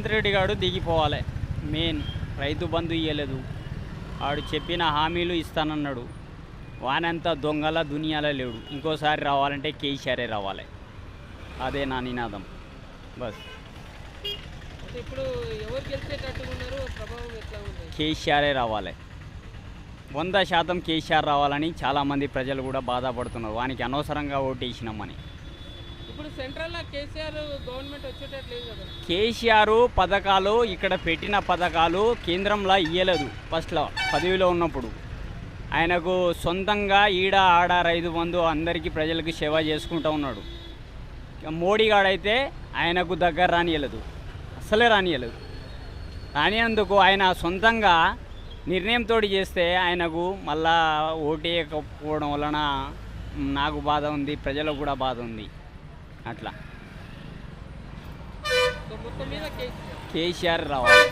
రేవంత్ రెడ్డి గారు దిగిపోవాలి. మెయిన్ రైతు బంధు ఇయ్యలేదు. వాడు చెప్పిన హామీలు ఇస్తానన్నాడు. వానంతా దొంగల దునియాలో లేడు. ఇంకోసారి రావాలంటే కేసీఆరే రావాలి. అదే నా నినాదం. బస్. ఇప్పుడు కేసీఆరే రావాలి. వంద శాతం కేసీఆర్ రావాలని చాలామంది ప్రజలు కూడా బాధపడుతున్నారు. వానికి అనవసరంగా ఓటేసినామని. ఇప్పుడు కేసీఆర్ గవర్నమెంట్ కదా. కేసీఆర్ పథకాలు ఇక్కడ పెట్టిన పథకాలు కేంద్రంలో ఇయ్యలేదు. ఫస్ట్లో పదవిలో ఉన్నప్పుడు ఆయనకు సొంతంగా ఈడ ఆడ రైతు బంధు అందరికీ ప్రజలకు సేవ చేసుకుంటూ ఉన్నాడు. మోడీ గాడైతే ఆయనకు దగ్గర రానియలేదు అసలే రానియలేదు రానియందుకు ఆయన సొంతంగా నిర్ణయంతో చేస్తే ఆయనకు మళ్ళా ఓటేయకపోవడం వలన నాకు బాధ ఉంది ప్రజలకు కూడా బాధ ఉంది. అట్లా సో మొత్తం మీద కేసీఆర్ కేసీఆర్ రావాలి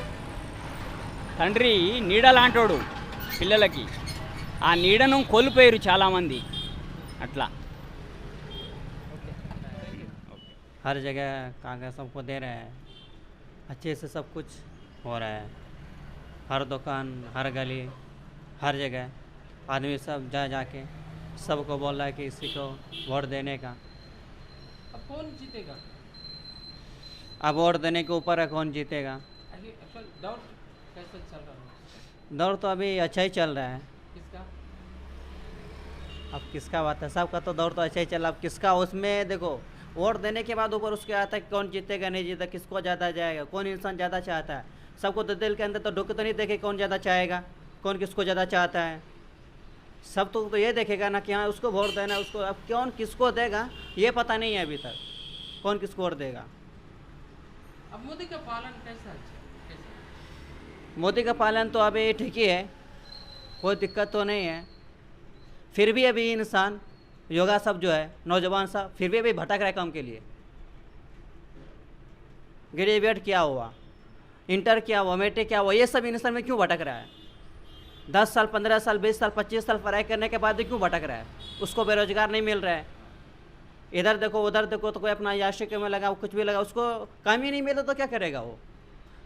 తండ్రి నీడ లాంటోడు పిల్లలకి ఆ నీడను కోల్పోయారు చాలామంది అట్లా हर जगह कागज सबको दे रहे हैं अच्छे से सब कुछ हो रहा है हर दुकान हर गली हर जगह आदमी सब जा जाके सबको बोल रहा है कि इसी को वोट देने का अब कौन जीतेगा? अब वोट देने के ऊपर है कौन जीतेगा? एक्चुअल दौर कैसे चल रहा है? दौर तो अभी अच्छा ही चल रहा है। किसका? अब किसका बात है? सबका तो दौर तो अच्छा ही चल रहा है। अब किसका उसमें देखो वोट देने के बाद ऊपर उसके आता है कि कौन जीतेगा नहीं जीतेगा किसको ज़्यादा जाएगा कौन इंसान ज़्यादा चाहता है। सबको तो दिल के अंदर तो ढुक तो नहीं देखे कौन ज़्यादा चाहेगा कौन किसको ज़्यादा चाहता है। सब तो, तो ये देखेगा ना कि हाँ उसको वोट देना है, उसको अब कौन किसको देगा ये पता नहीं है अभी तक। कौन किसको वोट देगा? अब मोदी का पालन कैसा है? मोदी का पालन तो अभी ठीक ही है कोई दिक्कत तो नहीं है। फिर भी अभी इंसान योगा सब जो है नौजवान सब फिर भी अभी भटक रहा काम के लिए। ग्रेजुएट क्या हुआ? इंटर क्या हुआ? मेट्रिक क्या हुआ? ये सब इंसान में क्यों भटक रहा है? दस साल, पंद्रह साल, बीस साल, पच्चीस साल पढ़ाई करने के बाद भी क्यों भटक रहा है? उसको बेरोजगार नहीं मिल रहा है। इधर देखो, उधर देखो तो कोई अपना याशिक में लगा, कुछ भी लगा, उसको काम ही नहीं मिला तो क्या करेगा वो?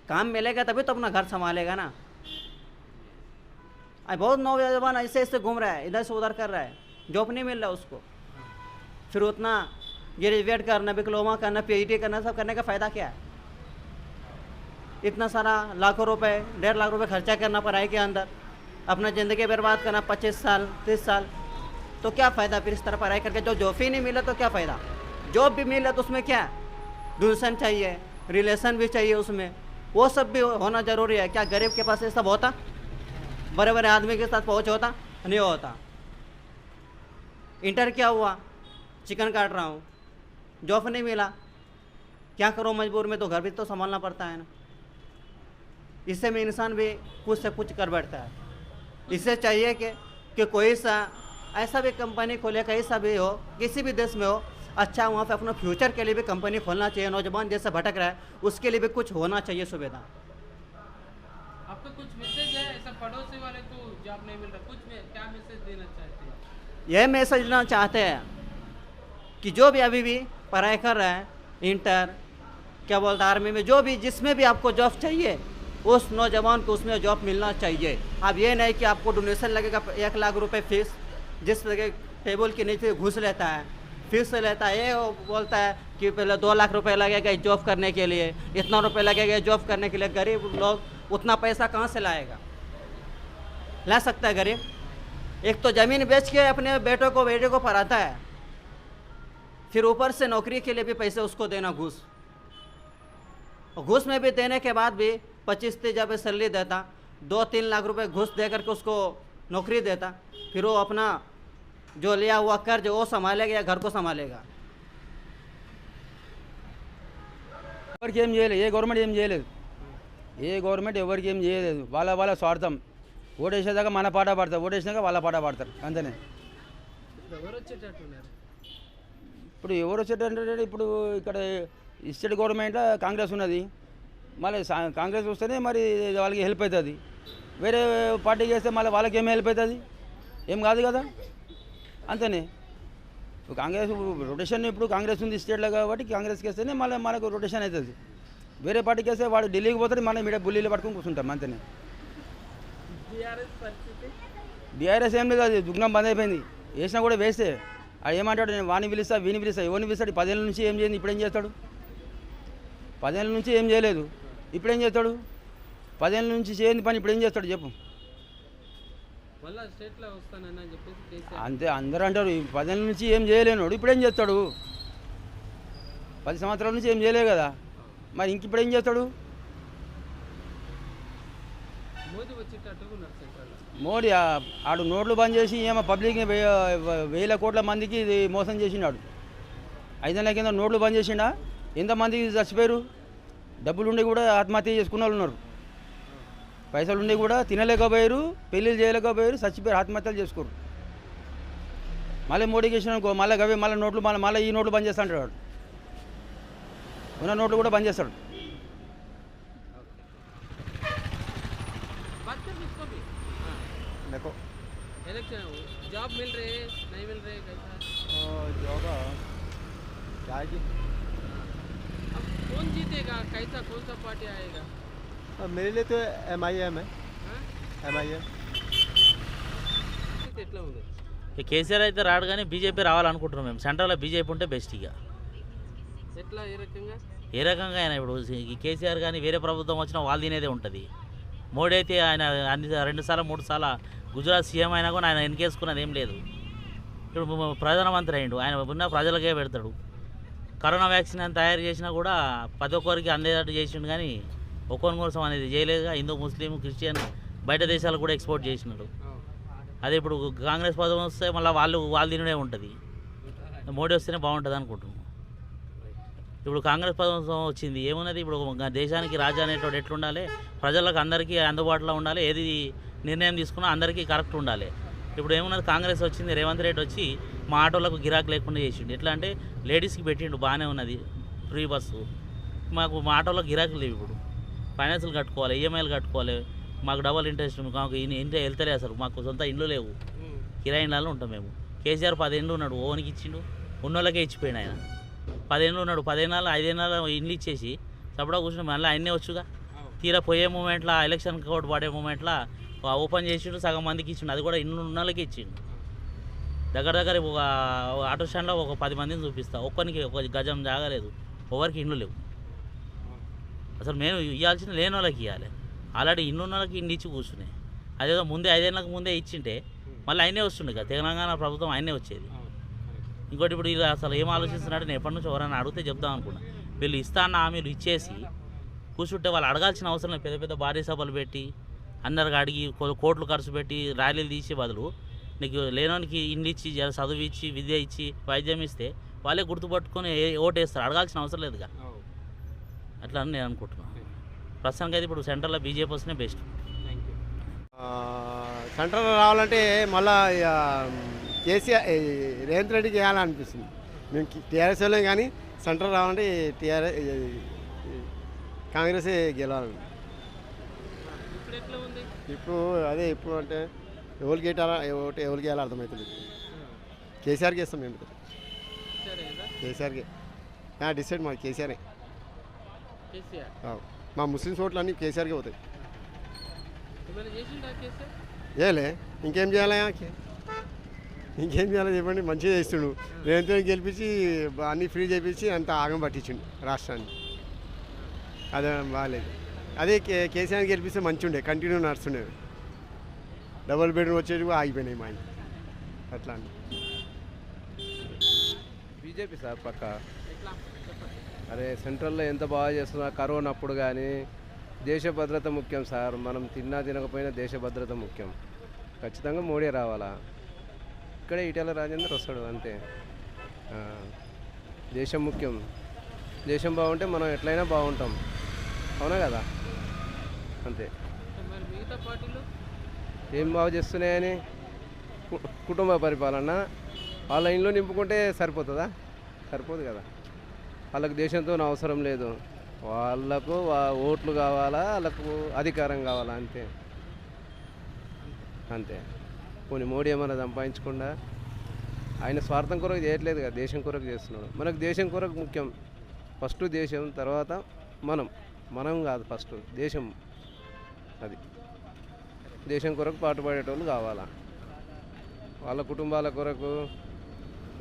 काम मिलेगा तभी तो अपना घर संभालेगा ना। बहुत नौजवान ऐसे ऐसे घूम रहा है, इधर से उधर कर रहा है। जॉब नहीं मिल रहा उसको। फिर उतना ग्रेजुएट करना डिप्लोमा करना पीएचडी करना, सब करने का फ़ायदा क्या है? इतना सारा लाखों रुपए, डेढ़ लाख रुपए खर्चा करना पढ़ाई के अंदर। अपना ज़िंदगी बर्बाद करना, पच्चीस साल, तीस साल तो क्या फ़ायदा फिर इस तरह पढ़ाई करके? जो जॉब ही नहीं मिला तो क्या फ़ायदा? जॉब भी मिला तो उसमें क्या? दूसन चाहिए रिलेशन भी चाहिए उसमें। वो सब भी होना ज़रूरी है। क्या गरीब के पास ये सब होता? बड़े बड़े आदमी के साथ पहुँच होता? नहीं होता। इंटर क्या हुआ? चिकन काट रहा हूँ। जॉब नहीं मिला। क्या करो मजबूर में? तो घर भी तो संभालना पड़ता है ना। इससे में इंसान भी कुछ से कुछ कर बैठता है। इससे चाहिए कि कि कोई सा ऐसा भी कंपनी खोले कहीं सा भी हो किसी भी देश में हो अच्छा वहाँ पे अपना फ्यूचर के लिए भी कंपनी खोलना चाहिए नौजवान जैसे भटक रहा है उसके लिए भी कुछ होना चाहिए सुविधा। आपका कुछ मैसेज है ऐसा पड़ोसी वाले को जॉब नहीं मिल रहा? कुछ में क्या मैसेज देना चाहते हैं? यह मैसेज देना चाहते हैं कि जो भी अभी भी पढ़ाई कर रहे हैं इंटर क्या बोलता आर्मी में जो भी जिसमें भी आपको जॉब चाहिए उस नौजवान को उसमें जॉब मिलना चाहिए। अब ये नहीं कि आपको डोनेशन लगेगा एक लाख रुपए फ़ीस जिस जगह टेबल के नीचे घुस लेता है। फ़ीस लेता है, ये बोलता है कि पहले दो लाख रुपए लगेगा जॉब करने के लिए, इतना रुपए लगेगा जॉब करने के लिए। गरीब लोग उतना पैसा कहाँ से लाएगा? ला सकता है गरीब। एक तो ज़मीन बेच के अपने बेटों को, बेटे को पढ़ाता है। फिर ऊपर से नौकरी के लिए भी पैसे उसको देना घूस। घूस में भी देने के बाद भी पच्चीस तीस जब सैलरी देता दो तीन लाख रुपए घूस दे करके उसको नौकरी देता फिर वो अपना जो लिया हुआ कर्ज वो संभालेगा या घर को संभालेगा ఎవరికి ఏం చేయలేదు ఏ గవర్నమెంట్ ఏం చేయలేదు ఏ గవర్నమెంట్ ఎవరికి ఏం చేయలేదు వాళ్ళ వాళ్ళ స్వార్థం ఓటేసేదాకా మన పాట పాడతారు ఓటేసినాక వాళ్ళ పాట పాడతారు అంతనే ఇప్పుడు ఎవరు వచ్చేటట్టు ఉన్నారు ఇప్పుడు ఎవరు వచ్చేటంటే ఇప్పుడు ఇక్కడ ఈ స్టేట్ గవర్నమెంట్లో కాంగ్రెస్ ఉన్నది మళ్ళీ కాంగ్రెస్ వస్తేనే మరి వాళ్ళకి హెల్ప్ అవుతుంది వేరే పార్టీ చేస్తే మళ్ళీ వాళ్ళకి ఏం హెల్ప్ అవుతుంది ఏం కాదు కదా? అంతనే. ఇప్పుడు కాంగ్రెస్ రొటేషన్ ఇప్పుడు కాంగ్రెస్ ఉంది స్టేట్లో కాబట్టి కాంగ్రెస్కి వేస్తేనే మళ్ళీ మనకు రొటేషన్ అవుతుంది వేరే పార్టీకి వేస్తే వాడు ఢిల్లీకి పోతాడు మనం ఇక్కడ బుల్లీలు పట్టుకొని కూర్చుంటాం అంతనే. బీఆర్ఎస్ ఏం లేదు అది దుగ్నం బంద్ అయిపోయింది. వేసినా కూడా వేస్తే. అది ఏమంటాడు నేను వాడిని పిలుస్తా వీని పిలుస్తా ఎవరిని పిలుస్తాడు? పదేళ్ళ నుంచి ఏం చేయండి ఇప్పుడు ఏం చేస్తాడు? పదేళ్ళ నుంచి ఏం చేయలేదు. ఇప్పుడు ఏం చేస్తాడు? పదేళ్ళ నుంచి చేయని పని ఇప్పుడు ఏం చేస్తాడు చెప్పు. అంతే అందరూ అంటారు పదేళ్ళ నుంచి ఏం చేయలేనోడు ఇప్పుడు ఏం చేస్తాడు? పది సంవత్సరాల నుంచి ఏం చేయలే కదా. మరి ఇంక ఇప్పుడు ఏం చేస్తాడు మోడీ ఆడు నోట్లు బంద్ చేసి ఏమో పబ్లిక్ వేల కోట్ల మందికి ఇది మోసం చేసినాడు. ఐదేళ్ళ కింద నోట్లు బంద్ చేసిండా? ఎంతమందికి చచ్చిపోయారు డబ్బులు ఉండి కూడా ఆత్మహత్య చేసుకున్న వాళ్ళు ఉన్నారు పైసలు ఉండి కూడా తినలేకపోయారు పెళ్ళిళ్ళు చేయలేకపోయారు చచ్చిపోయారు ఆత్మహత్యలు చేసుకోరు మళ్ళీ మోడీకి వేసినానుకో మళ్ళీ గవే మళ్ళీ నోట్లు మళ్ళీ మళ్ళీ ఈ నోట్లు బంద్ చేస్తా అంటాడు వాడు. ఉన్న నోట్లు కూడా బంద్ చేస్తాడు बात कर इसको भी हाँ देखो इलेक्शन जॉब मिल रहे नहीं मिल रहे कैसा जॉब क्या है कि अब कौन जीतेगा कैसा कौन सा पार्टी आएगा अब मेरे लिए तो एम आई एम है हाँ? एम आई एम పరిస్థితి ఎట్లా ఉంది ఇక కేసీఆర్ అయితే రాడు కానీ బీజేపీ రావాలనుకుంటున్నాం మేము సెంట్రల్లో బీజేపీ ఉంటే బెస్ట్ ఇక ఎట్లా ఏ రకంగా ఏ రకంగా ఆయన ఇప్పుడు ఈ కేసీఆర్ కానీ వేరే ప్రభుత్వం వచ్చినా వాళ్ళు తినేదే ఉంటుంది మోడీ అయితే ఆయన అన్ని రెండు సార్లు మూడు సార్లు గుజరాత్ సీఎం అయినా కూడా ఆయన వెనకేసుకున్నది ఏం లేదు ఇప్పుడు మ- ప్రధానమంత్రి అయ్యిండు ఆయన ఉన్న ప్రజలకే పెడతాడు కరోనా వ్యాక్సిన్ అని తయారు చేసినా కూడా ప్రతి ఒక్కరికి అందేటట్టు చేసిండు కానీ ఒక్కొని కోసం అనేది చేయలేదుగా. హిందూ ముస్లిం క్రిస్టియన్ బయట దేశాలకు కూడా ఎక్స్పోర్ట్ చేసినాడు అదే ఇప్పుడు కాంగ్రెస్ పదవి వస్తే మళ్ళీ వాళ్ళు వాళ్ళు తినడే ఉంటుంది. మోడీ వస్తేనే బాగుంటుంది అనుకుంటున్నాం. ఇప్పుడు కాంగ్రెస్ ప్రభుత్వం వచ్చింది. ఏమున్నది? ఇప్పుడు దేశానికి రాజా అనేటువంటి ఎట్లుండాలి? ప్రజలకు అందరికీ అందుబాటులో ఉండాలి. ఏది నిర్ణయం తీసుకున్నా అందరికీ కరెక్ట్ ఉండాలి. ఇప్పుడు ఏమున్నది? కాంగ్రెస్ వచ్చింది. రేవంత్ రెడ్డి వచ్చి మా ఆటోలకు గిరాకీ లేకుండా చేసిండు. ఎట్లా అంటే లేడీస్కి పెట్టిండు బాగానే ఉన్నది ఫ్రీ బస్సు. మాకు మా ఆటోలో గిరాకీ లేవు ఇప్పుడు. ఫైనాన్సులు కట్టుకోవాలి ఈఎంఐలు కట్టుకోవాలి. మాకు డబల్ ఇంట్రెస్ట్ మాకు ఇంట్లో వెళ్తలే అసలు. మాకు సొంత ఇండ్లు లేవు. కిరాయి ఉంటాం మేము. కేసీఆర్ పదేళ్ళు ఉన్నాడు ఓనికి ఇచ్చిండు. ఉన్నోళ్ళకే ఇచ్చిపోయాడు ఆయన. పదేళ్ళు ఉన్నాడు పదేళ్ళ ఐదేళ్ళ ఇండ్లు ఇచ్చేసి సపడా కూర్చుని మళ్ళీ ఆయన్నే వచ్చుగా. తీరా పోయే మూమెంట్లో ఎలక్షన్ కోడ్ పడే మూమెంట్లో ఓపెన్ చేసిండు సగం మందికి ఇచ్చిండు. అది కూడా ఇల్లు ఉన్న వాళ్ళకి ఇచ్చిండు. దగ్గర దగ్గర ఒక ఆటో స్టాండ్లో ఒక పది మందిని చూపిస్తా. ఒక్కరికి ఒక గజం జాగలేదు. ఎవరికి ఇండ్లు లేవు. అసలు మేము ఇవ్వాల్సిన లేని వాళ్ళకి ఇవ్వాలి ఆల్రెడీ ఇల్లు ఉన్న వాళ్ళకి ఇండ్లు ఇచ్చి కూర్చున్నాయి. అదేదో ముందే ఐదేళ్ళకి ముందే ఇచ్చింటే మళ్ళీ ఆయనే వస్తుండే కదా. తెలంగాణ ప్రభుత్వం ఆయనే వచ్చేది. ఇంకోటి ఇప్పుడు వీళ్ళు అసలు ఏం ఆలోచిస్తున్నాడు నేను ఎప్పటి నుంచి ఎవరైనా అడిగితే చెప్దాం అనుకున్నా. వీళ్ళు ఇస్తా అన్న హామీలు ఇచ్చేసి కూర్చుంటే వాళ్ళు అడగాల్సిన అవసరం లేదు. పెద్ద పెద్ద భారీ సభలు పెట్టి అందరికి అడిగి కోట్లు ఖర్చు పెట్టి ర్యాలీలు తీసే బదులు నీకు లేనోనికి ఇండ్లు ఇచ్చి జర చదువు ఇచ్చి విద్య ఇచ్చి వైద్యం ఇస్తే వాళ్ళే గుర్తుపట్టుకొని ఓటేస్తారు. అడగాల్సిన అవసరం లేదుగా. అట్లా అని నేను అనుకుంటున్నాను ప్రస్తుతానికి అయితే ఇప్పుడు సెంటర్లో బీజేపీ వస్తేనే బెస్ట్. సెంట్రల్ రావాలంటే మళ్ళా ఇక కేసీఆర్ రేవంత్ రెడ్డికి వేయాలనిపిస్తుంది మేము టీఆర్ఎస్ వాళ్ళం కానీ సెంట్రల్ రావాలంటే టీఆర్ఎస్ కాంగ్రెస్ గెలవాలి. ఇప్పుడు అదే ఇప్పుడు అంటే ఎవరికి గెట్టాలా ఎవరికి ఎవరికి వేయాలో అర్థమవుతుంది కేసీఆర్కి ఇస్తాం మేము కేసీఆర్కి డిసైడ్ మాది కేసీఆర్? మా ముస్లిమ్స్ ఓట్లు అన్నీ కేసీఆర్కే పోతాయి. ఏలే ఇంకేం చేయాలి ఆయనకి? ఇంకేం చేయాలో చెప్పండి మంచిగా చేస్తుండు. రేవంత్ గెలిపించి అన్నీ ఫ్రీ చేపించి అంత ఆగం పట్టించిండు రాష్ట్రాన్ని. అదే బాగాలేదు అదే కే కేసీఆర్ గెలిపిస్తే మంచి ఉండే కంటిన్యూ నడుస్తుండే. డబుల్ బెడ్రూమ్ వచ్చేది కూడా ఆగిపోయినాయి మా ఇంట్లో. అట్లా బీజేపీ సార్ పక్క? అరే సెంట్రల్లో ఎంత బాగా చేస్తున్నా కరోనా అప్పుడు కానీ దేశ భద్రత ముఖ్యం సార్. మనం తిన్నా తినకపోయినా దేశ భద్రత ముఖ్యం. ఖచ్చితంగా మోడీ రావాలా? ఇక్కడే ఈటెల రాజేందర్ వస్తాడు అంతే. దేశం ముఖ్యం. దేశం బాగుంటే మనం ఎట్లయినా బాగుంటాం. అవునా కదా? అంతే. మరి మిగతా పార్టీలు ఏం బాగు చేస్తున్నాయని కు- కుటుంబ పరిపాలన. వాళ్ళ ఇంట్లో నింపుకుంటే సరిపోతుందా? సరిపోదు కదా. వాళ్ళకు దేశంతో అవసరం లేదు. వాళ్ళకు వా- ఓట్లు కావాలా? వాళ్ళకు అధికారం కావాలా? అంతే. అంతే. పోనీ మోడీ ఏమైనా సంపాదించకుండా ఆయన స్వార్థం కొరకు చేయట్లేదు కదా దేశం కొరకు చేస్తున్నాడు. మనకు దేశం కొరకు ముఖ్యం. ఫస్ట్ దేశం తర్వాత మనం. మనం కాదు ఫస్ట్ దేశం. అది. దేశం కొరకు పాటుపడేటోళ్ళు కావాలా? వాళ్ళ కుటుంబాల కొరకు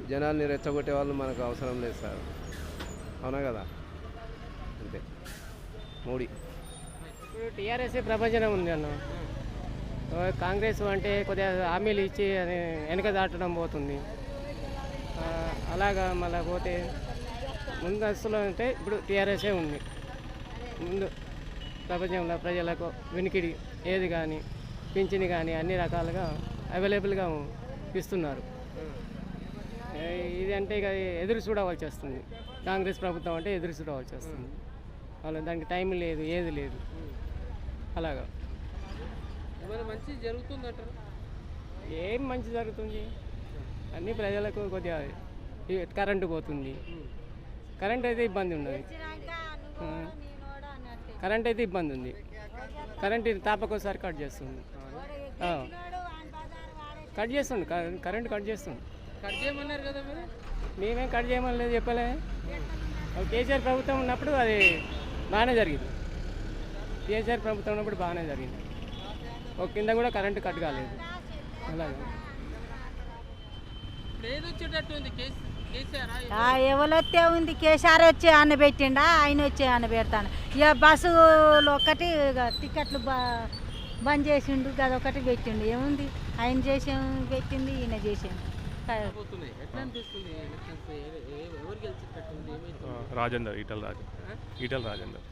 జనాల్ని రెచ్చగొట్టే వాళ్ళు మనకు అవసరం లేదు సార్. అవునా కదా? అంతే. మోడీ. ఇప్పుడు టీఆర్ఎస్ ప్రపంచం ఉంది అన్న. కాంగ్రెస్ అంటే కొద్దిగా హామీలు ఇచ్చి అది వెనక దాటడం పోతుంది. అలాగా మళ్ళీ పోతే ముందస్తులో అంటే ఇప్పుడు టీఆర్ఎస్ఏ ఉంది. ముందు ప్రపంచంలో ప్రజలకు వినికిడి ఏది కానీ పింఛని కానీ అన్ని రకాలుగా అవైలబుల్గా ఇస్తున్నారు. ఇది అంటే ఇక ఎదురు చూడవలసి వస్తుంది. కాంగ్రెస్ ప్రభుత్వం అంటే ఎదురు చూడవలసి వస్తుంది. వాళ్ళ దానికి టైం లేదు ఏది లేదు. అలాగా. మంచి జరుగుతుందంటారు ఏం మంచి జరుగుతుంది? అన్ని ప్రజలకు కొద్దిగా ఈ కరెంటు పోతుంది. కరెంట్ అయితే ఇబ్బంది ఆ. కరెంట్ అయితే ఇబ్బంది ఉంది. కరెంట్ ఇది తాపకోసారి కట్ చేస్తుంది. కట్ చేస్తుంది కరెంట్ కట్ చేస్తుంది కట్ చేయమన్నారు కదా మీరు? మేమేం కట్ చేయమని లేదు చెప్పలే. కేసీఆర్ ప్రభుత్వం ఉన్నప్పుడు అది బాగానే జరిగింది. కేసీఆర్ ప్రభుత్వం ఉన్నప్పుడు బాగానే జరిగింది. ఒక కింద కూడా కరెంటు కట్ కాలేదు. అలాగే. ఎవరొత్తే ఉంది కేసీఆర్? వచ్చి అన్న పెట్టిండా? ఆయన వచ్చి అన్న పెడతాను ఇక బస్సులో ఒకటి ఇక టికెట్లు బ బంద్ చేసిండు అదొకటి పెట్టిండు. ఏముంది? ఆయన చేసాం పెట్టింది ఈయన చేసాం. రాజేందర్ ఈటల రాజేందర్ ఈటల రాజేందర్.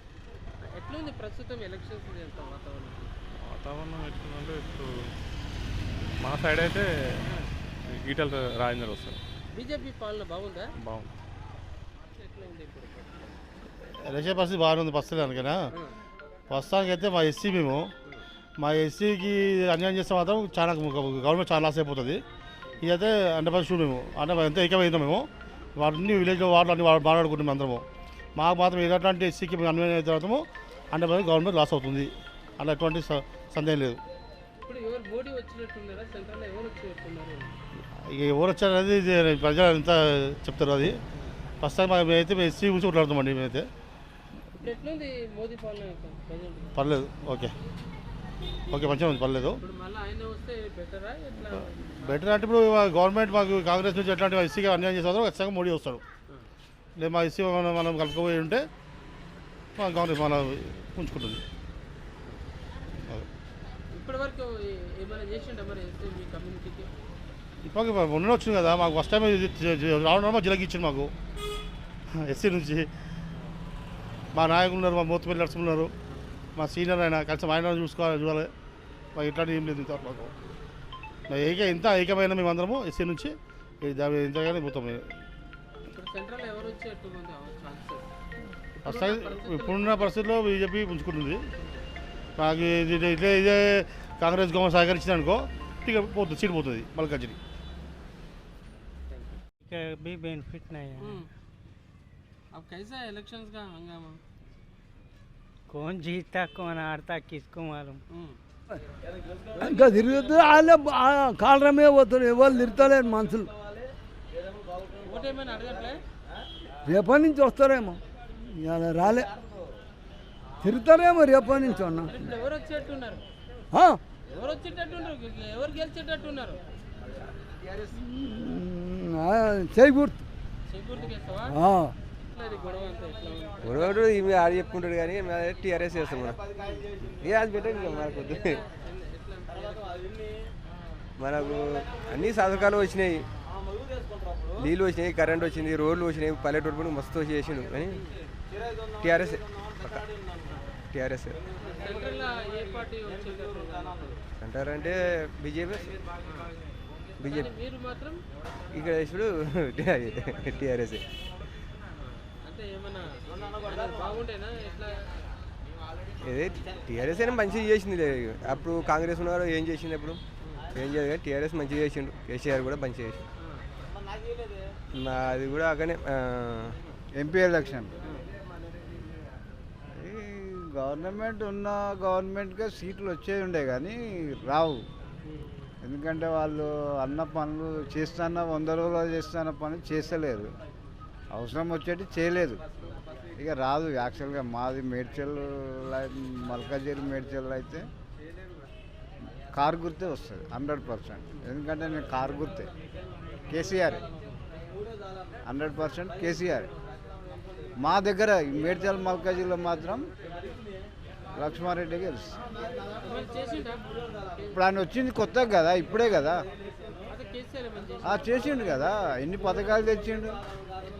ఎట్లుంది ప్రస్తుతం ఎలక్షన్స్ వాతావరణం? వాతావరణం ఎట్లుందంటే ఇప్పుడు మా సైడ్ అయితే ఈటల రాజేందర్ వస్తారు బీజేపీ పాలన బాగుందా? బాగుంది. ఎలక్షన్ పరిస్థితి బాగానే ఉంది ప్రస్తుతం కనుకనా ప్రస్తుతానికి అయితే మా ఎస్సీ మేము మా ఎస్సీకి అన్యాయం చేస్తే మాత్రం చాలా గవర్నమెంట్ చాలా లాస్ అయిపోతుంది. ఇదైతే హండ్రెడ్ పర్సెంట్ షూర్ మేము అంటే ఎంత ఏకమైందాం మేము వాటిని విలేజ్లో వాటిలో అన్ని వా- మాట్లాడుకుంటాం అందరము. మాకు మాత్రం ఎలాంటి ఎస్సీకి అన్యాయం అయిన తర్వాత హండ్రెడ్ పర్సెంట్ గవర్నమెంట్ లాస్ అవుతుంది. అలా ఎటువంటి సందేహం లేదు. ఇక ఎవరు వచ్చారనేది ప్రజలు ఎంత చెప్తారు అది. ప్రస్తుతానికి మేము అయితే మేము ఎస్సీ గురించి కొట్లాడుతామండి మేమైతే. పర్లేదు. ఓకే. ఓకే మంచిగా ఉంది పర్లేదు. బెటరా అంటే ఇప్పుడు గవర్నమెంట్ మాకు కాంగ్రెస్ నుంచి ఎట్లాంటి ఎస్సీగా అన్యాయం చేస్తారో ఖచ్చితంగా మోడీ వస్తాడు. లేదు మా ఎస్సీ మనం మనం కలుపుకోబోయి ఉంటే మా కాంగ్రెస్ మన ఉంచుకుంటుంది ఇప్పటికి మొన్న వచ్చింది కదా మాకు ఫస్ట్ టైం రావడం జిలకి ఇచ్చింది మాకు. ఎస్సీ నుంచి మా నాయకులు ఉన్నారు మా మూతపల్లి నడుచుకున్నారు మా సీనియర్ ఆయన కలిసి ఆయన చూసుకోవాలి చూడాలి మాకు ఇట్లాంటి ఏం లేదు ఇంతవరకు మాకు మా ఏక ఇంత ఏకమైన మేమందరము ఎస్సీ నుంచి ఈ దా- ఇంతగానే పోతాం మేము. ఇప్పుడు సెంట్రల్ ఎవరు వచ్చేట్టు ఉంది ఛాన్సెస్ ప్రస్తుతం ఇప్పుడున్న పరిస్థితుల్లో బీజేపీ పుంజుకుంటుంది మాకు ఇది ఇది- ఇదే ఇదే కాంగ్రెస్ గవర్నమెంట్ సహకరించింది అనుకో ఇక పోతుంది సీట్ పోతుంది మల్కాజిని भी बेनिफिट नहीं है अब कैसा है इलेक्शंस का हंगामा कौन जीतता कौन हारता किसको मालूम हम्म। ఇంకా తిరుగుతూ వాళ్ళే కాలరమే పోతున్నారు ఎవరు తిరుగుతలేరు మనుషులు ఓటు ఏమైనా అడగట్లే రేపటి నుంచి వస్తారేమో ఇవాళ రాలే తిరుగుతారేమో రేపటి నుంచి అన్న ఇప్పుడు గొడవ ఈమె ఆడ చెప్పుకుంటాడు కానీ టీఆర్ఎస్ చేస్తాం మనం. ఏ అది పెట్టండి మనకు. మనకు అన్ని సౌకర్యాలు వచ్చినాయి. నీళ్ళు వచ్చినాయి కరెంట్ వచ్చింది రోడ్లు వచ్చినాయి పల్లెటూరు కూడా మస్తు చేసిండు కానీ టీఆర్ఎస్ టీఆర్ఎస్ అంటారంటే బీజేపీ. బీజేపీ. ఇక్కడ ఇప్పుడు టీఆర్ఎస్ అంటే ఏమన్నా అనేది బాగుంటేనా ఎట్లా ఇదే టీఆర్ఎస్ అయినా మంచిగా చేసింది. అప్పుడు కాంగ్రెస్ ఉన్నవారు ఏం చేసింది అప్పుడు ఏం చేయదు కానీ టీఆర్ఎస్ మంచిగా చేసిండు కేసీఆర్ కూడా మంచిగా చేసిండు. అది కూడా అక్కడనే ఎంపీ ఎలక్షన్. గవర్నమెంట్ ఉన్న గవర్నమెంట్గా సీట్లు వచ్చేది ఉండే కానీ రావు. ఎందుకంటే వాళ్ళు అన్న పనులు చేస్తున్న వంద రోజులు చేస్తున్న పనులు చేస్తలేరు. అవసరం వచ్చేటి చేయలేదు. ఇక రాదు యాక్చువల్గా మాది మేడ్చల్ మల్కాజిరి మేడ్చల్ అయితే కారు గుర్తే వస్తుంది హండ్రెడ్ పర్సెంట్. ఎందుకంటే నేను కారు గుర్తే. కేసీఆర్. Hundred percent KCR. మా దగ్గర మేడ్చల్ మల్కాజీలో మాత్రం లక్ష్మారెడ్డి గెలుస్తుంది ఇప్పుడు ఆయన వచ్చింది కొత్త కదా ఇప్పుడే కదా. చేసిండు కదా. ఎన్ని పథకాలు తెచ్చిండు?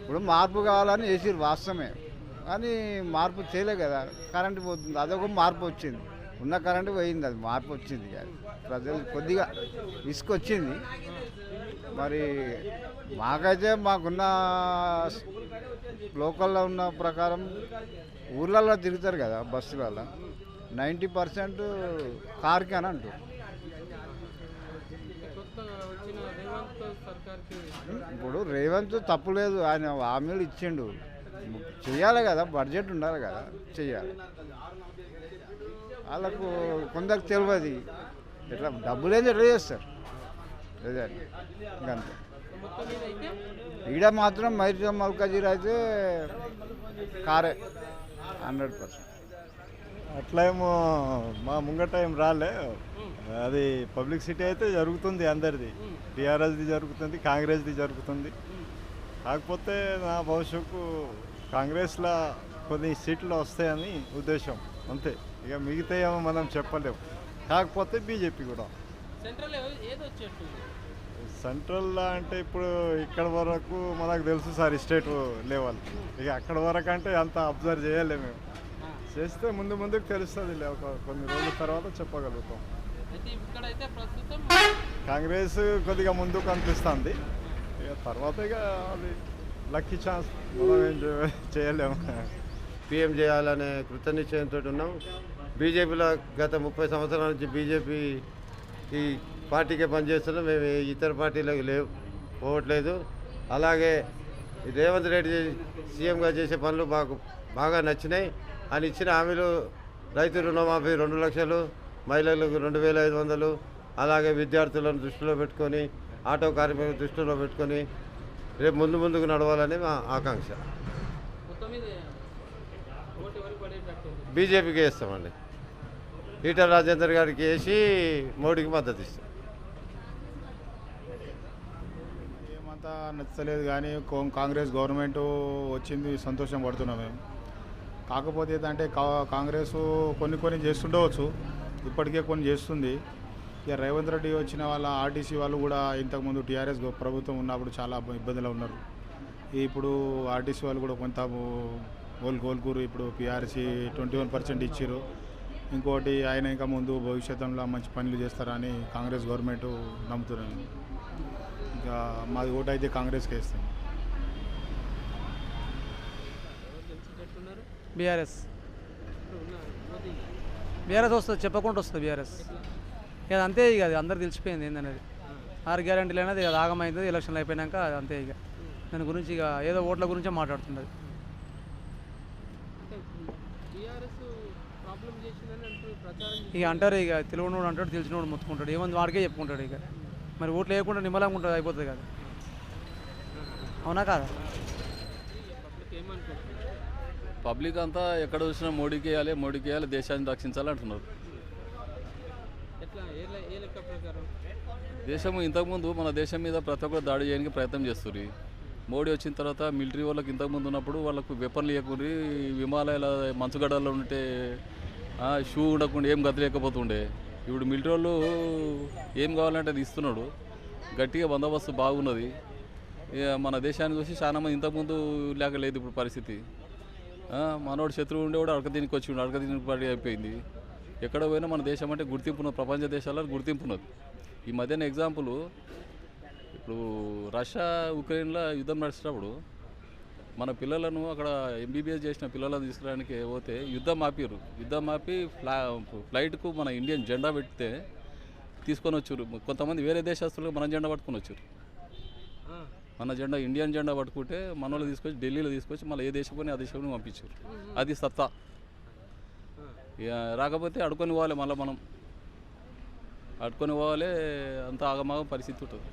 ఇప్పుడు మార్పు కావాలని చేసిండు వాస్తవమే కానీ మార్పు చేయలే కదా. కరెంటు పోతుంది. అదొక మార్పు వచ్చింది. ఉన్న కరెంటు పోయింది. అది మార్పు వచ్చింది ప్రజలు కొద్దిగా ఇసుక వచ్చింది. మరి మాకైతే మాకున్న లోకల్లో ఉన్న ప్రకారం ఊర్లలో తిరుగుతారు కదా బస్సులలో నైంటీ పర్సెంట్ కార్కి అని అంటారు ఇప్పుడు రేవంత్ తప్పు లేదు. ఆయన హామీలు ఇచ్చిండు. చెయ్యాలి కదా బడ్జెట్ ఉండాలి కదా చెయ్యాలి. వాళ్ళకు కొందరికి తెలియదు ఇట్లా డబ్బులు ఏం ఎట్లా చేస్తారు? అదే ఇంకంతే ఈడ మాత్రం మైత్రి మల్కాజీర్ అయితే కారే హండ్రెడ్ పర్సెంట్. అట్లా ఏమో మా ముంగట ఏం రాలే. అది పబ్లిసిటీ అయితే జరుగుతుంది అందరిది. టీఆర్ఎస్ది జరుగుతుంది కాంగ్రెస్ది జరుగుతుంది. కాకపోతే నా భవిష్యత్తు కాంగ్రెస్లో కొన్ని సీట్లు వస్తాయని ఉద్దేశం. అంతే. ఇక మిగతా ఏమో మనం చెప్పలేము కాకపోతే బీజేపీ కూడా. సెంట్రల్లో అంటే ఇప్పుడు ఇక్కడ వరకు మనకు తెలుసు సార్ స్టేట్ లెవెల్. ఇక అక్కడ వరకు అంటే అంత అబ్జర్వ్ చేయలేము మేము. చేస్తే ముందు ముందుకు తెలుస్తుంది ఒక కొన్ని రోజుల తర్వాత చెప్పగలుగుతాం. అయితే ఇక్కడైతే ప్రస్తుతం కాంగ్రెస్ కొద్దిగా ముందుకు కనిపిస్తుంది. ఇక తర్వాత ఇక అది లక్కీ ఛాన్స్ మనం ఏం చేయలేము. పిఎం చేయాలనే కృత నిశ్చయంతో ఉన్నాం. బీజేపీలో గత ముప్పై సంవత్సరాల నుంచి బీజేపీ ఈ పార్టీకే పనిచేస్తున్నాం మేము ఇతర పార్టీలకు లేవు పోవట్లేదు. అలాగే ఈ రేవంత్ రెడ్డి సీఎంగా చేసే పనులు మాకు బాగా నచ్చినాయి. ఆయన ఇచ్చిన హామీలు రైతు రుణమాఫీ రెండు లక్షలు మహిళలకు రెండు వేల ఐదు వందలు అలాగే విద్యార్థులను దృష్టిలో పెట్టుకొని ఆటో కార్మికులను దృష్టిలో పెట్టుకొని రేపు ముందు ముందుకు నడవాలని మా ఆకాంక్ష. బీజేపీకి వేస్తామండి ఈటల రాజేందర్ గారికి వేసి మోడీకి మద్దతు ఇస్తాం. ఏమంతా నచ్చలేదు కానీ కాంగ్రెస్ గవర్నమెంట్ వచ్చింది సంతోషం పడుతున్నాం మేము. కాకపోతే ఏంటంటే కా- కాంగ్రెస్ కొన్ని కొన్ని చేస్తుండవచ్చు. ఇప్పటికే కొన్ని చేస్తుంది. ఇక రేవంత్ రెడ్డి వచ్చిన వాళ్ళ ఆర్టీసీ వాళ్ళు కూడా ఇంతకుముందు టీఆర్ఎస్ ప్రభుత్వం ఉన్నప్పుడు చాలా ఇబ్బందులు ఉన్నారు. ఇప్పుడు ఆర్టీసీ వాళ్ళు కూడా కొంత గోల్ గోల్కూరు ఇప్పుడు పిఆర్సీ ట్వంటీ వన్ పర్సెంట్ ఇచ్చారు ఇంకోటి ఆయన ఇంకా ముందు భవిష్యత్తులో మంచి పనులు చేస్తారని కాంగ్రెస్ గవర్నమెంట్ నమ్ముతున్నాను ఇంకా మాది ఓటు అయితే కాంగ్రెస్కి వేస్తాను బీఆర్ఎస్. బీఆర్ఎస్ వస్తుంది చెప్పకుండా వస్తుంది బీఆర్ఎస్. ఇక అంతే ఇక అది అందరికి తెలిసిపోయింది ఏందనేది. ఆరు గ్యారంటీలు అనేది ఇక ఆగమైంది ఎలక్షన్లు అయిపోయినాక అది అంతే ఇక. దాని గురించి ఇక ఏదో ఓట్ల గురించే ప్రచారం ఇక అంటారు ఇక తెలియనోడు అంటాడు తెలిసినోడు మొత్తుకుంటాడు. ఏమంది వాడికే చెప్పుకుంటాడు ఇక. మరి ఓట్లు వేయకుండా నిమ్మలంగా ఉంటుంది అయిపోతుంది కదా. అవునా కాదా? పబ్లిక్ అంతా ఎక్కడ చూసినా మోడీకి వేయాలి మోడీకి వేయాలి దేశాన్ని రక్షించాలి అంటున్నారు. దేశం ఇంతకుముందు మన దేశం మీద ప్రతి ఒక్కరు దాడి చేయడానికి ప్రయత్నం చేస్తుంది మోడీ వచ్చిన తర్వాత మిలిటరీ వాళ్ళకి ఇంతకుముందు ఉన్నప్పుడు వాళ్ళకు వెపన్లు ఇవ్వకుండా హిమాలయాల మంచుగడ్డలో ఉంటే షూ ఉండకుండా ఏం గతి లేకపోతుండే. ఇప్పుడు మిలిటరీ వాళ్ళు ఏం కావాలంటే అది ఇస్తున్నాడు. గట్టిగా బందోబస్తు బాగున్నది. మన దేశాన్ని చూసి చాలా మంది ఇంతకుముందు లేక లేదు ఇప్పుడు పరిస్థితి. మనోడు శత్రువు ఉండే కూడా అడక దీనికి వచ్చి అడక దీనికి పడి అయిపోయింది. ఎక్కడ పోయినా మన దేశం అంటే గుర్తింపు ప్రపంచ దేశాలలో గుర్తింపు ఉన్నది. ఈ మధ్యన ఎగ్జాంపుల్ ఇప్పుడు రష్యా ఉక్రెయిన్లో యుద్ధం నడిచినప్పుడు మన పిల్లలను అక్కడ ఎంబీబీఎస్ చేసిన పిల్లలను తీసుకురావడానికి పోతే యుద్ధం ఆపిరు యుద్ధం ఆపి ఫ్లా ఫ్లైట్కు మన ఇండియన్ జెండా పెడితే తీసుకొని వచ్చారు కొంతమంది వేరే దేశస్తులకు మన జెండా పట్టుకొని వచ్చారు మన జెండా ఇండియన్ జెండా పట్టుకుంటే మన వాళ్ళు తీసుకొచ్చి ఢిల్లీలో తీసుకొచ్చి మళ్ళీ ఏ దేశం ఆ దేశం పంపించారు. అది సత్తా. రాకపోతే అడుకొని పోవాలి మళ్ళీ మనం. అడుకొని పోవాలి అంత ఆగమాగం పరిస్థితి ఉంటుంది.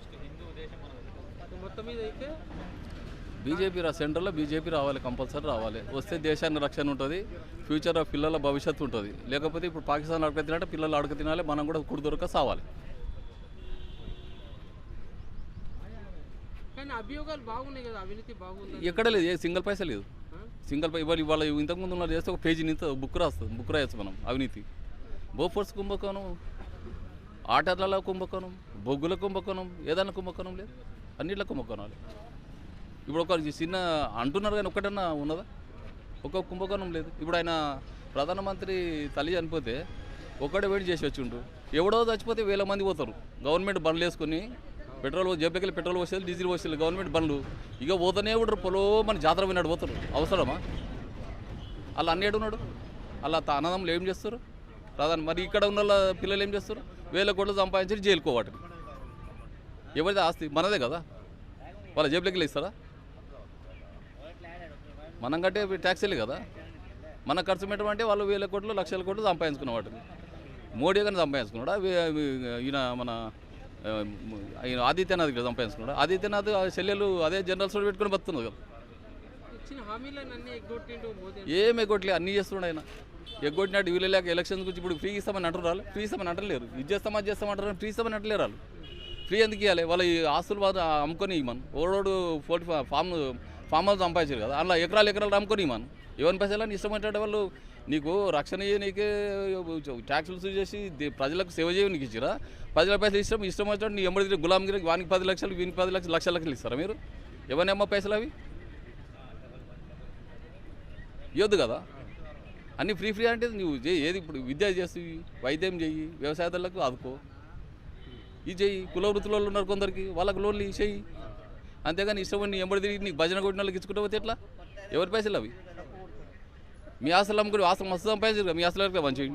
బీజేపీ రా సెంట్రల్లో బీజేపీ రావాలి కంపల్సరీ రావాలి. వస్తే దేశాన్ని రక్షణ ఉంటుంది ఫ్యూచర్ పిల్లల భవిష్యత్తు ఉంటుంది. లేకపోతే ఇప్పుడు పాకిస్తాన్ అడక తినంటే పిల్లలు అడక తినాలి మనం కూడా కుడి దొరక సావాలి. కానీ అభియోగాలు బాగున్నాయి కదా అవినీతి బాగుంది? ఎక్కడ లేదు ఏ సింగిల్ పైసా లేదు. సింగిల్ పై ఇవాళ ఇవాళ ఇంతకుముందు ఉన్న చేస్తే ఒక పేజీ నింత బుక్ రాస్తుంది బుక్ రాయొచ్చు మనం అవినీతి. బోఫోర్స్ కుంభకోణం ఆటర్ల కుంభకోణం బొగ్గుల కుంభకోణం ఏదైనా కుంభకోణం లేదు అన్నిట్ల కుంభకోణాలు. ఇప్పుడు ఒక చిన్న అంటున్నారు కానీ ఒక్కటన్నా ఉన్నదా? ఒక కుంభకోణం లేదు. ఇప్పుడు ఆయన ప్రధానమంత్రి తల్లి చనిపోతే ఒక్కడే వెయిట్ చేసి వచ్చిండ్రు ఎవడో చచ్చిపోతే వేల మంది పోతారు. గవర్నమెంట్ బండ్లు వేసుకొని పెట్రోల్ జేబులకి పెట్రోల్ పోసేది డీజిల్ పోసేది గవర్నమెంట్ బండ్లు. ఇక పోతూనే ఉంటారు పొలో మన జాతర పోయినాడు పోతారు. అవసరమా? అలా అన్నేడు ఉన్నాడు? అలా తా అన్నదమ్ములు ఏం చేస్తారు? ప్రధాని మరి ఇక్కడ ఉన్న వాళ్ళ పిల్లలు ఏం చేస్తారు? వేల కోట్లు సంపాదించి జైలుకో ఎవరిది ఆస్తి? మనదే కదా? వాళ్ళ జేబులకి ఇస్తారా? మనం కట్టే ట్యాక్సీలే కదా? మన ఖర్చు పెట్టమంటే వాళ్ళు వేల కోట్లు లక్షల కోట్లు సంపాదించుకున్న వాటిని. మోడీ కానీ సంపాదించుకున్నాడా? ఈయన మన ఆదిత్యనాథ్ ఇక్కడ సంపాదించుకున్నాడా. ఆదిత్యనాథ్ ఆ చెల్లెలు అదే జనరల్ స్టోర్ పెట్టుకొని బతుకుతుంది కదా. ఏం ఎగ్గొట్టలే అన్నీ చేస్తున్నాడు ఆయన. ఎగ్గొట్టినట్టు వీళ్ళు లేక ఎలక్షన్స్ గురించి ఇప్పుడు ఫ్రీ ఇస్తామని అంటారు వాళ్ళు. ఫ్రీ ఇస్తామని అంటలేరు. ఇది చేస్తామా అది చేస్తామంటారు ఫ్రీ ఇస్తామని అంటలేరు వాళ్ళు. ఫ్రీ ఎందుకు ఇవ్వాలి? వాళ్ళ ఈ ఆస్తులు వాళ్ళు అమ్ముకొని ఇవ్వమను. ఓడోడు ఫోర్టీ ఫామ్ ఫామ్ హౌస్ సంపాదించారు కదా. అలా ఎకరాలు ఎకరాలు అమ్ముకొని ఇవ్వమను. ఎవరి పైసలు ఇష్టమంటే వాళ్ళు? నీకు రక్షణ చేయనీకే నీకే ట్యాక్సులు వసూలు చేసి ప్రజలకు సేవ చేయ నీకు ఇచ్చిరా? ప్రజల పైసలు ఇష్టం ఇష్టం వచ్చినట్టు నీ ఎంబడి గులాంగిరి వానికి పది లక్షలు వీనికి పది లక్షలు లక్షల లక్షలు ఇస్తారా మీరు? ఎవరిని అమ్మ పైసలు అవి? ఇవ్వద్దు కదా. అన్ని ఫ్రీ ఫ్రీ అంటే నువ్వు ఏది ఇప్పుడు విద్య చేస్తుంది వైద్యం చెయ్యి వ్యవసాయదారులకు ఆదుకో ఇది చెయ్యి కుల వృత్తుల ఉన్నారు కొందరికి వాళ్ళకి లోన్లు ఇవి చెయ్యి అంతేగాని ఇష్టం నీ ఎంబడి తిరిగి నీకు భజన కొట్టిన వాళ్ళకి ఇచ్చుకుంటే పోతే ఎట్లా? ఎవరి పైసలు అవి? మీ ఆస్తులు అమ్ముకుని ఆస్తులు మస్తు సంపాదించారు కదా, మీ ఆస్తులు మంచివి